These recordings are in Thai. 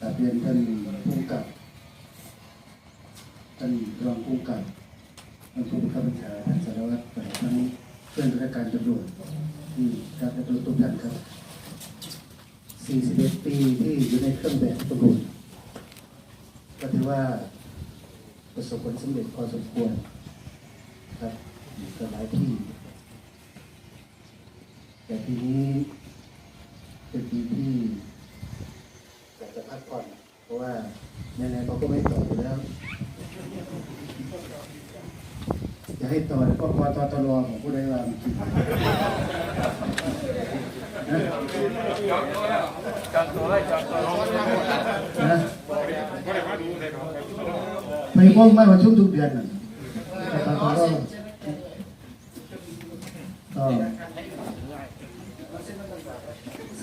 กราบเรียนท่านผู้กับท่านรองผู้กับท่านผู้บังคับบัญชาท่านสารวัตรไปทั้งเพื่อนราชการตำรวจที่รับและทุกท่านครับ41ปีที่อยู่ในเครื่องแบบตำรวจก็ถือว่าประสบผลสำเร็จพอสมควรครับอยู่กับหลายที่ แต่ปีนี้เป็นปีที่ จะพักผ่อน เพราะว่าไหนๆเขาก็ไม่ต่ออยู่แล้วจะให้ต่อแล้วก็พอตอตรอของผู้ใดว่ามันจรินะจัดตัวเลยจัดตัวนะไม่วงไม่ประชุมทุกเดือนนะต่ตอ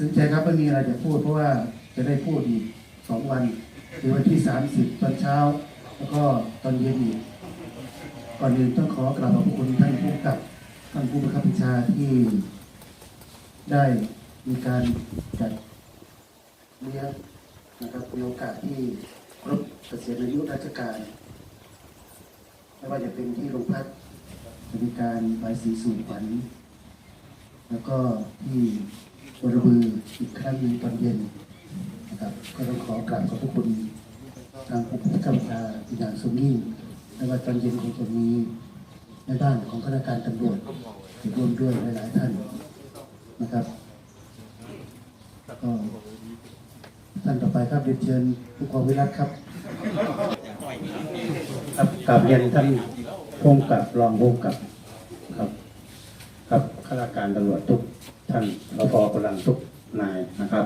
ซึ้งใจครับไม่มีอะไรจะพูดเพราะว่าจะได้พูดอีกสองวันคือวันที่สามสิบตอนเช้า แล้วก็ตอนเย็นอีกก่อนอื่นต้องขอกราบขอบคุณท่านผู้กำกับท่านผู้บังคับบัญชาที่ได้มีการจัดเลี้ยงนะครับมีโอกาสที่ครบเกษียณอายุราชการไม่ว่าจะเป็นที่โรงพักจะมีการบายสีสู่ขวัญแล้วก็ที่ บรบืออีกครั้งหนึ่งตอนเย็นนะครับก็ต้องขอกราบขอบพระคุณทางผู้บังคับบัญชาอย่างสูงยิ่งและว่าตอนเย็นคงจะมีในด้านของคณะการตำรวจอยู่ร่วมด้วยหลาย ๆ ท่านนะครับก็ท่านต่อไปครับเรียนเชิญผู้กองวิรัตครับครับกราบเรียนท่านผู้กับรองผู้กับครับ ครับข้าราชการตำรวจทุก ท่านรพกำลังทุกนายนะครับ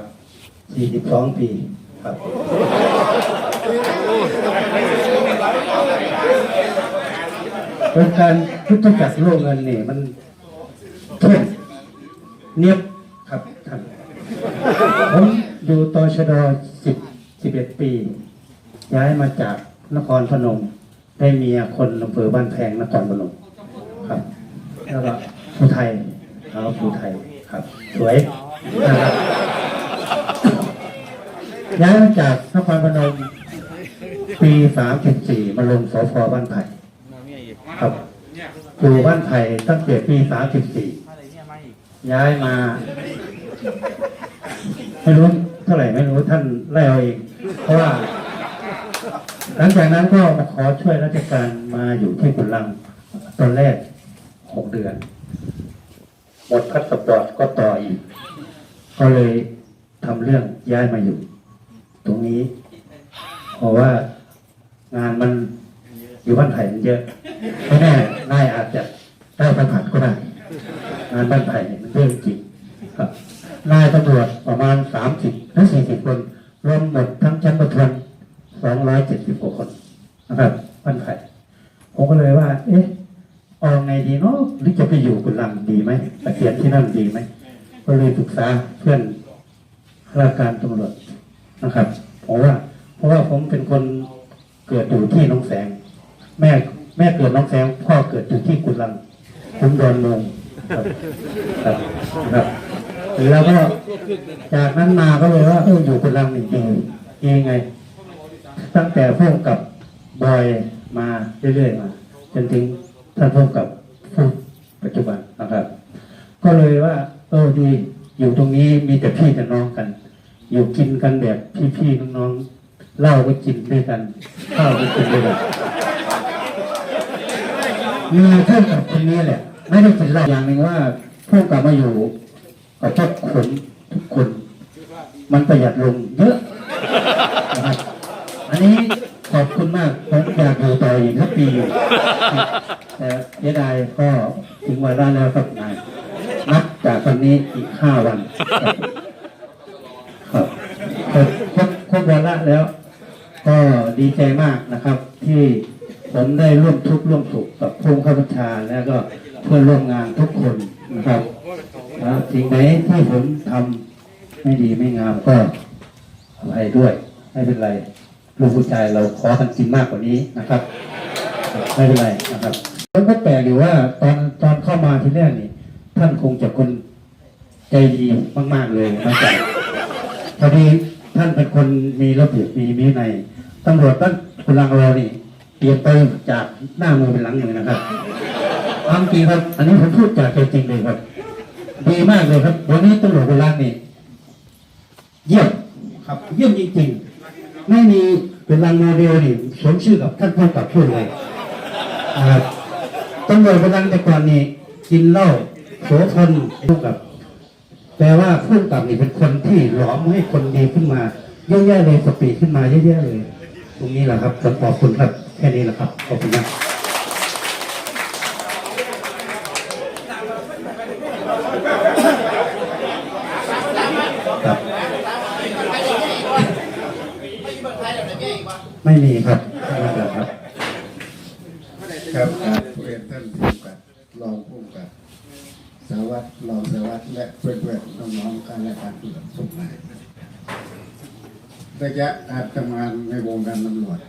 42 ปีครับโครงการพุทธจักรโลกเงินนี่มันเข้มเนียบครับท่านผมอยู่ตชดสิบสิบเอ็ดปี ย้ายมาจากนครพนม ได้เมียคนอำเภอบ้านแพงนครพนมครับ แล้วก็ผู้ไทยเขาผู้ไทย ครับ สวยนะครับย้ายมาจากนครพนมปีสามสิบสี่มาลงสพบ้านไผ่ครับอยู่บ้านไผ่ตั้งแต่ปีสามสิบสี่ย้ายมาไม่รู้เท่าไหร่ไม่รู้ท่านไล่เอาเองเพราะว่า หลังจากนั้นก็มาขอช่วยราชการมาอยู่ที่กุลังตอนแรกหกเดือน หมดพัสปอร์ตก็ต่ออีก ก็เลยทำเรื่องย้ายมาอยู่ ตรงนี้ เพราะว่างานมันอยู่บ้านไผ่มันเยอะไม่แน่นายอาจจะได้สัมผัสก็ได้ งานบ้านไผ่เนี่ยมันเรื่องจริงครับนายตำรวจประมาณสามสิบถึงสี่สิบคน รวมหมดทั้งชั้นประทวนสองร้อยเจ็ดสิบกว่าคนนะครับบ้านไผ่ผมก็เลยว่า เอ๊ะ เอาไงดีเนาะหรือจะไปอยู่กุลังดีไหมเกษียณที่นั่นดีไหมก็เลยปรึกษาเพื่อนข้าราชการตำรวจนะครับเพราะว่า เพราะว่าผมเป็นคนเกิดอยู่ที่น้องแสง แม่แม่เกิดน้องแสง พ่อเกิดอยู่ที่กุลังผมดนเมืองครับครับแล้วก็จากนั้นมาก็เลยว่าเอออยู่กุลังนี่ดีดียังไง ตั้งแต่พวกกับบอยมาเรื่อยๆมาจนถึง ท่านพวกกับปัจจุบันนะครับ ก็เลยว่า เออดี อยู่ตรงนี้มีแต่พี่กับน้องกัน อยู่กินกันแบบพี่ๆน้องๆเหล้าก็กินด้วยกันข้าวก็กินด้วยกันมีเพื่อนกับคนนี้แหละ ไม่ได้กินเหล้าอย่างหนึ่งว่าพวกกลับมาอยู่กับทุกคนทุกคน มันประหยัดลงเยอะนะครับอันนี้ ขอบคุณมากผมอยากอยู่ต่ออีกทั้งปีอยู่แต่เสียดายก็ถึงเวลาแล้วครับนายนับจากวันนี้อีกห้าวันครับครบครบครบวาระแล้ว ก็ดีใจมากนะครับ ที่ผมได้ร่วมทุกข์ร่วมสุขกับผู้ข้าบัญชาแล้วก็เพื่อนร่วมงานทุกคนนะครับแล้วสิ่งไหนที่ผมทำไม่ดีไม่งามก็อภัยด้วย ไม่เป็นไร ลูกผู้ชายเราขอกันจริงมากกว่านี้นะครับ ไม่เป็นไรนะครับแล้วก็แปลกอยู่ว่าตอนตอนเข้ามาทีแรกนี่ท่านคงจะคนใจดีมาก ๆ เลยมาจากพอดีท่านเป็นคนมีระเบียบมีมีในตำรวจบ้านคุณลังเรานี่เปลี่ยนไปจากหน้ามือเป็นหลังมือนะครับความจริงครับ อันนี้ผมพูดจากใจจริงเลยครับดีมากเลยครับ วันนี้ตำรวจคุณลังนี่ เยี่ยมครับ เยี่ยมจริงๆ ไม่มีเป็นรังโมเดลนี่สมชื่อกับท่านผู้กับพูดเลยนะครับตำรวจเป็นรังแต่ก่อนนี่กินเหล้าโสพลผู้กำกับ แปลว่าผู้กับนี่เป็นคนที่หลอมให้คนดีขึ้นมาเยอะแยะเลยสปีขึ้นมาเยอะแยะเลย ตรงนี้แหละครับขอบคุณครับแค่นี้แหละครับขอบคุณมากครับ ไม่มีครับไม่มีครับ ครับการเรียนท่านผู้กำกับรองผู้กำกับสารวัตรรองสารวัตรและเพื่อนๆน้องๆการและการผู้กับทุกนายระยะการทำงานในวงการตำรวจ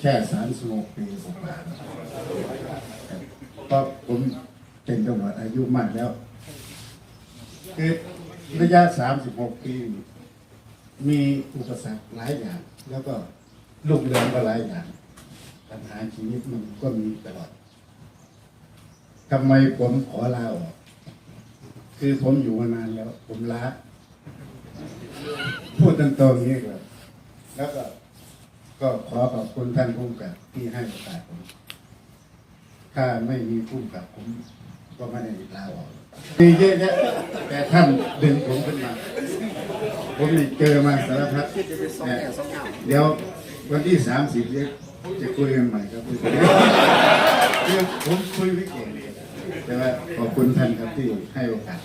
แค่สามสิบหกปีกว่าๆครับเพราะผมเป็นตำรวจอายุมากแล้วคือระยะสามสิบหกปีมีอุปสรรคหลายอย่าง แล้วก็ ลูกเรือนก็หลายอย่างปัญหาชีวิตมันก็มีตลอดทำไมผมขอลาออกคือผมอยู่มานานแล้ว ผมล้าพูดตรงๆอย่างนี้ครับแล้วก็ ก็ขอขอบคุณท่านผู้กำกับที่ให้โอกาสผมถ้าไม่มีผู้กำกับผม ก็ไม่ได้ลาออกมีเยอะแยะแต่ท่านดึงผมขึ้นมา ผมนี่เจอมาสารพัดเนี่ยเดี๋ยว วันที่สามสิบเนี่ยจะคุยกันใหม่ครับคือผมคุยไม่เก่งแต่ว่าขอบคุณท่านครับที่ให้โอกาส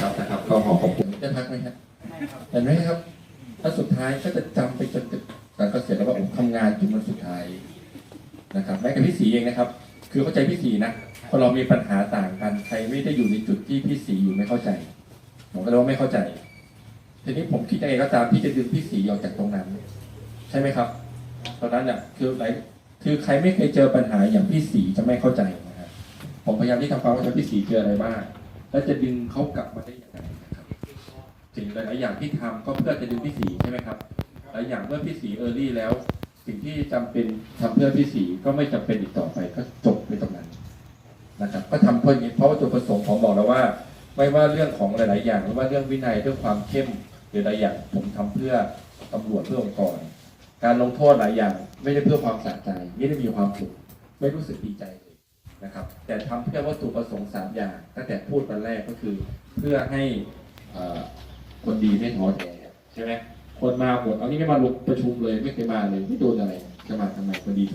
ครับนะครับก็ขอขอบคุณจะพักไหมครับเห็นไหมครับถ้าสุดท้ายก็จะจำไปจนการเกษียณแล้วว่าผมทำงานจนวันสุดท้ายนะครับแม้กับพี่สีเองนะครับ คือเข้าใจพี่สีนะพอเรามีปัญหาต่างกันใครไม่ได้อยู่ในจุดที่พี่สีอยู่ไม่เข้าใจผมก็เลยว่าไม่เข้าใจ ทีนี้ผมคิดยังไงก็ตามที่จะดึงพี่สีออกจากตรงนั้น ใช่ไหมครับ ตอนนั้นเนี่ยคือไหนคือใครไม่เคยเจอปัญหาอย่างพี่สีจะไม่เข้าใจนะครับผมพยายามที่ทำความเข้าใจพี่สีเจออะไรบ้างแล้วจะดึงเขากลับมาได้อยังไงนะครับสิ่งหลายๆอย่างที่ทำก็เพื่อจะดึงพี่สีใช่ไหมครับหลายอย่างเมื่อพี่สีเออร์ลี่แล้ว สิ่งที่จำเป็นทำเพื่อพี่สีก็ไม่จำเป็นอีกต่อไปก็จบไปตรงนั้นนะครับ ก็ทำเพื่ออย่างนี้เพราะว่าจุดประสงค์ผมบอกแล้วว่า ไม่ว่าเรื่องของหลาย ๆ อย่างไม่ว่าเรื่องวินัยเรื่องความเข้ม รือหลายอย่างผมทำเพื่อตำรวจเพื่อองค์กร การลงโทษหลายอย่าง ไม่ได้เพื่อความสะใจ ไม่ได้มีความสุขไม่รู้สึกดีใจเลยนะครับ แต่ทำเพื่อวัตถุประสงค์สามอย่าง ตั้งแต่พูดตอนแรกก็คือ เพื่อให้คนดีไม่ท้อแท้ใช่ไหมคนมาหมดเอานี่ไม่มาลงประชุมเลยไม่เคยมาเลยไม่โดนอะไรจะมาทำไมคนดี